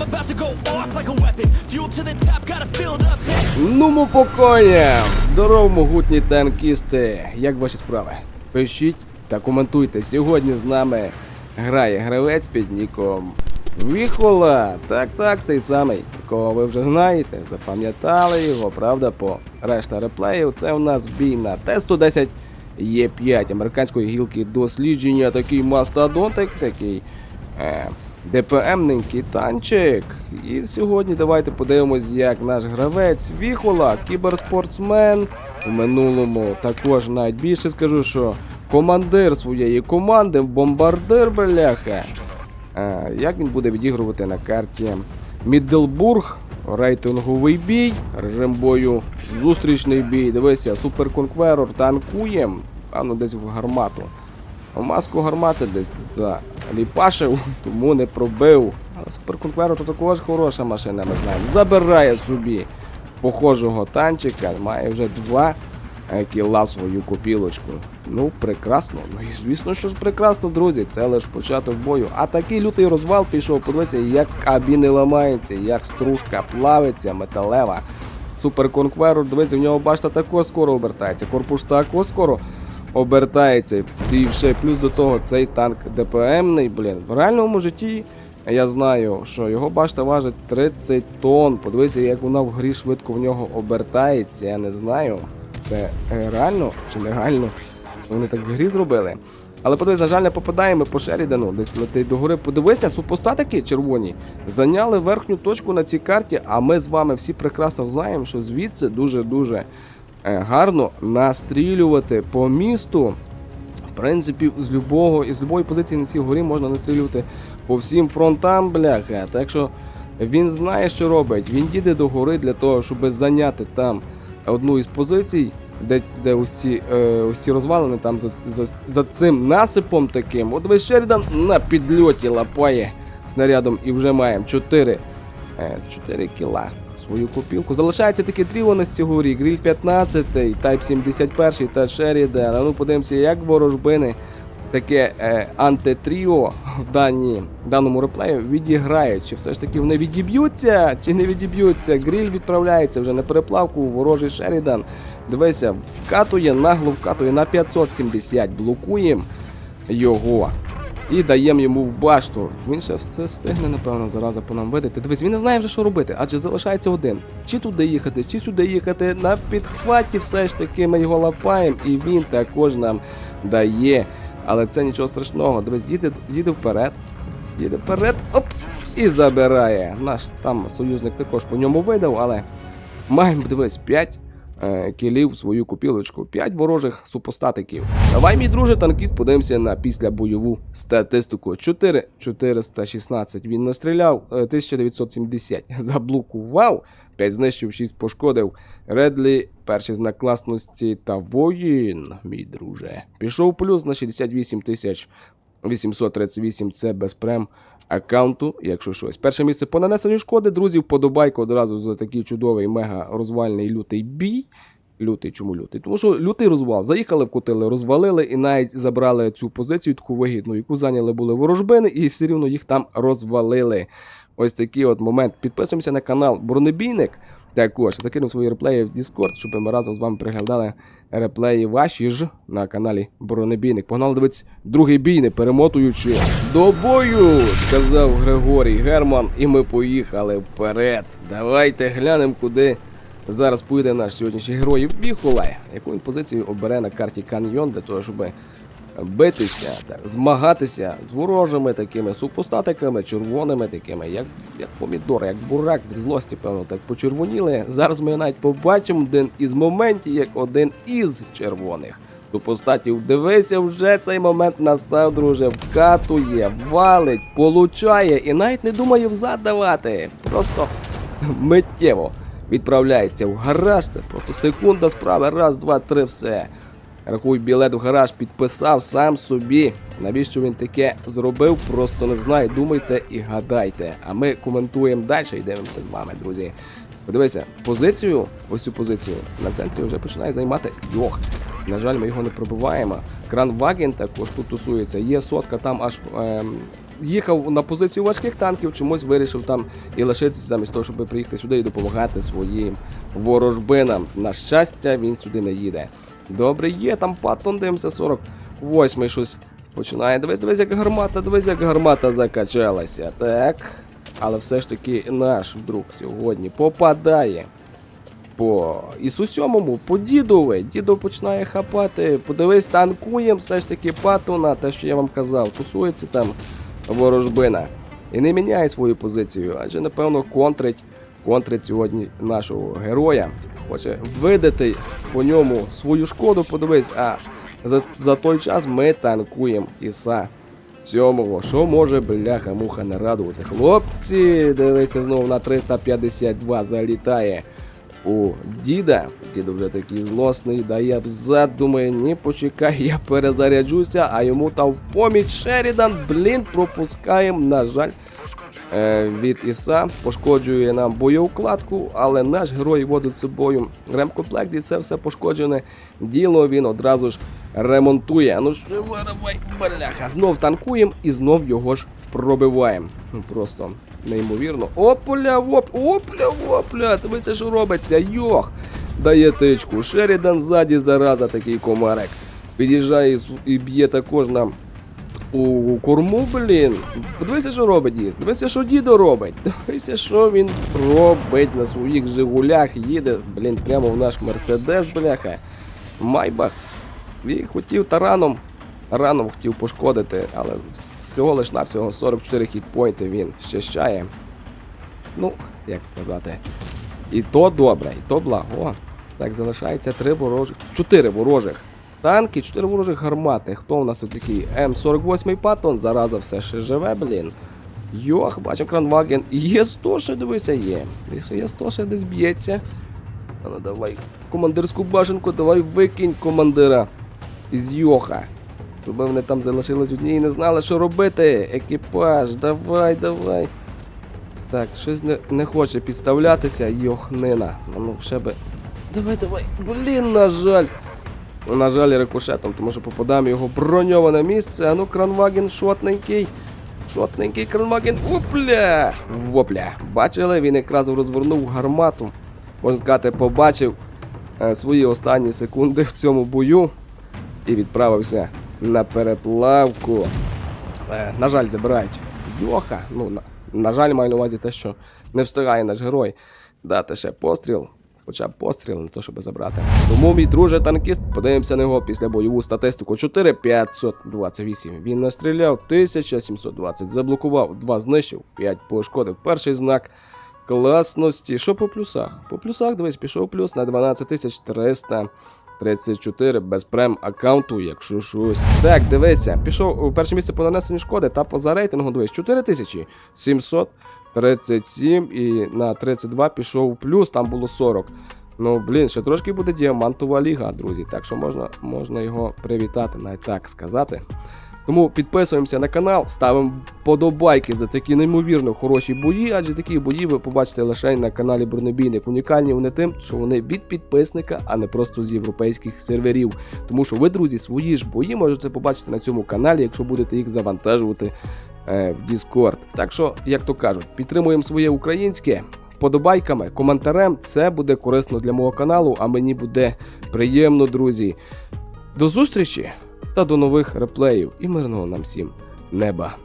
Tank. Нумо по коням! Здоров, могутні танкісти! Як ваші справи? Пишіть та коментуйте. Сьогодні з нами грає гравець під ніком Віхола. Так, так, цей самий, якого ви вже знаєте. Запам'ятали його, правда, по решта реплеїв. Це у нас бій на Т-110 Є5 американської гілки дослідження. Такий мастодонтик, такий. Е, ДПМненький танчик. І сьогодні давайте подивимось, як наш гравець Віхола, кіберспортсмен. У минулому також навіть більше скажу, що командир своєї команди, бомбардир бляха. Як він буде відігрувати на карті Міддлбург, рейтинговий бій, режим бою, зустрічний бій. Дивися, суперконкверор танкує, певно, десь в гармату. Маску гармати десь заліпашив, тому не пробив. Але суперконкверор то також хороша машина, ми знаємо. Забирає собі похожого танчика, має вже два кіла свою копілочку. Ну, прекрасно. Ну і звісно, що ж прекрасно, друзі. Це лише початок бою. А такий лютий розвал пішов, подивися, як кабіни ламаються, як стружка плавиться, металева. Суперконкверор, дивися, в нього башта також скоро обертається. Корпус також скоро обертається. І ще плюс до того цей танк ДПМний, блін. В реальному житті я знаю, що його башта важить 30 тонн. Подивися, як вона в грі швидко в нього обертається. Я не знаю. Це е, реально чи нереально. Вони так в грі зробили. Але подивись, на жаль, не попадаємо по Шерідану, десь летить до гори. Подивися, супостатики червоні зайняли верхню точку на цій карті, а ми з вами всі прекрасно знаємо, що звідси дуже-дуже гарно настрілювати по місту. В принципі, з любого із любої позиції на цій горі можна настрілювати по всім фронтам, бляха. Так що він знає, що робить. Він їде до гори для того, щоб зайняти там одну із позицій, де, де ось ці, е, ці розвалини там за, за, за цим насипом таким. От весь Шерідан на підльоті лапає снарядом і вже маємо 4, е, 4 кіла. Свою копілку. Залишається таке тріо на рік. Гріль 15, Type 71 та Шерідан. Ну подивимося, як ворожбини таке е, антитріо в дані, даному реплеї відіграють. Чи все ж таки вони відіб'ються, чи не відіб'ються. Гріль відправляється вже на переплавку, ворожий Шерідан. Дивися, вкатує, нагло вкатує на 570, блокуємо його. І даємо йому в башту. Він ще все встигне, напевно, зараза по нам видати. Дивись, він не знає вже, що робити, адже залишається один. Чи туди їхати, чи сюди їхати. На підхваті все ж таки ми його лапаємо, і він також нам дає. Але це нічого страшного. Дивись, їде, їде вперед. Їде вперед, оп! І забирає. Наш там союзник також по ньому видав, але маємо, дивись, 5 е, кілів свою купілочку, 5 ворожих супостатиків. Давай, мій друже, танкіст, подивимося на післябойову статистику. 4 416 він настріляв, е, 1970 заблокував, 5 знищив, 6 пошкодив. Редлі, перший знак класності та воїн, мій друже. Пішов плюс на 68 тисяч 838 це без прем аккаунту, якщо щось. Перше місце по нанесенню шкоди, друзі, вподобайку одразу за такий чудовий мега розвальний лютий бій. Лютий, чому лютий? Тому що лютий розвал. Заїхали, вкотили, розвалили і навіть забрали цю позицію таку вигідну, яку зайняли були ворожбини, і все рівно їх там розвалили. Ось такий от момент. Підписуємося на канал Бронебійник. Також закинув свої реплеї в Discord, щоб ми разом з вами приглядали реплеї ваші ж на каналі Бронебійник. Погнали дивитися другий бій, не перемотуючи. До бою! сказав Григорій Герман, і ми поїхали вперед. Давайте глянемо, куди зараз поїде наш сьогоднішній герой Віхолай. Яку він позицію обере на карті Каньйон для того, щоб битися, так, змагатися з ворожими такими супостатиками, червоними такими, як, як помідор, як бурак від злості, певно, так почервоніли. Зараз ми навіть побачимо один із моментів, як один із червоних. Супостатів, дивися, вже цей момент настав, друже. Вкатує, валить, получає і навіть не думає взад давати. Просто миттєво відправляється в гараж. Це просто секунда справи. Раз, два, три, все. Рахуй білет в гараж підписав сам собі. Навіщо він таке зробив? Просто не знаю. Думайте і гадайте. А ми коментуємо далі і дивимося з вами, друзі. Подивися, позицію, ось цю позицію на центрі вже починає займати Йох. На жаль, ми його не пробиваємо. Кран Ваген також тут тусується. Є сотка, там аж ем, їхав на позицію важких танків, чомусь вирішив там і лишитися замість того, щоб приїхати сюди і допомагати своїм ворожбинам. На щастя, він сюди не їде. Добре, є там патон, дивимося 48 щось починає. Дивись, дивись, як гармата, дивись, як гармата закачалася. Так. Але все ж таки наш друг сьогодні попадає по Ісу сьомому, по дідове. Дідо починає хапати. Подивись, танкуєм все ж таки патона, те, що я вам казав, тусується там ворожбина. І не міняє свою позицію, адже напевно контрить, контрить сьогодні нашого героя. Хоче видати по ньому свою шкоду, подивись, а за, за той час ми танкуємо Іса. Сьомого, що може бляха-муха не радувати. Хлопці, дивися, знову на 352 залітає у діда. Дід вже такий злосний, дає взад, думає, ні, почекай, я перезаряджуся, а йому там в поміч Шерідан, блін, пропускаємо, на жаль. Е, Від Іса пошкоджує нам боєукладку, але наш герой водить з собою ремкомплект і все все пошкоджене діло він одразу ж ремонтує. Ну що давай, бляха, знов танкуємо і знов його ж пробиваємо. Просто неймовірно. Опля, воп, опля, опля, дивися, що робиться, йох. Дає тичку. Шерідан ззаді зараза такий комарик. Під'їжджає і б'є також нам у корму, блін. Подивися, що робить дід. Дивися, що дідо робить. Дивися, що він робить на своїх Жигулях. Їде, блін, прямо в наш Мерседес, бляха. Майбах. Він хотів тараном. Тараном хотів пошкодити, але всього лиш на всього 44 хітпойнти він щищає. Ну, як сказати. І то добре, і то благо. Так, залишається три ворожих. Чотири ворожих танки, чотири ворожих гармати. Хто у нас тут такий? М48 Паттон, зараза все ще живе, блін. Йох, бачимо кранваген. Є 100 ще, дивися, є. Є- Є 100 ще десь б'ється. Ну давай, командирську башенку, давай викинь командира із Йоха. Щоб вони там залишились одні і не знали, що робити. Екіпаж, давай, давай. Так, щось не, не хоче підставлятися, йохнина. Ну, ще би. Давай, давай. Блін, на жаль. На жаль, рикошетом, тому що попадаємо його броньоване місце. А ну, кранваген шотненький. Шотненький кранваген. Опля! Вопля. Бачили, він якраз розвернув гармату. Можна сказати, побачив е, свої останні секунди в цьому бою і відправився на переплавку. Е, на жаль, забирають Йоха. Ну, на, на жаль, маю на увазі те, що не встигає наш герой дати ще постріл. Хоча б постріл, не то, щоб забрати. Тому, мій друже танкіст, подивимося на його після бойову статистику 4528. Він настріляв 1720, заблокував, 2 знищив, 5 пошкодив. Перший знак класності. Що по плюсах? По плюсах, дивись, пішов плюс на 12300. 34 без прем аккаунту, якщо щось. Так, дивися, пішов у перше місце по нанесенню шкоди та поза рейтингу, дивись, 4737 і на 32 пішов плюс, там було 40. Ну, блін, ще трошки буде діамантова ліга, друзі. Так що можна, можна його привітати, навіть так сказати. Тому підписуємося на канал, ставимо подобайки за такі неймовірно хороші бої, адже такі бої ви побачите лише на каналі Бронебійник. Унікальні вони тим, що вони від підписника, а не просто з європейських серверів. Тому що ви, друзі, свої ж бої можете побачити на цьому каналі, якщо будете їх завантажувати в Discord. Так що, як то кажуть, підтримуємо своє українське. Подобайками, коментарем, це буде корисно для мого каналу, а мені буде приємно, друзі. До зустрічі та до нових реплеїв і мирного нам всім неба.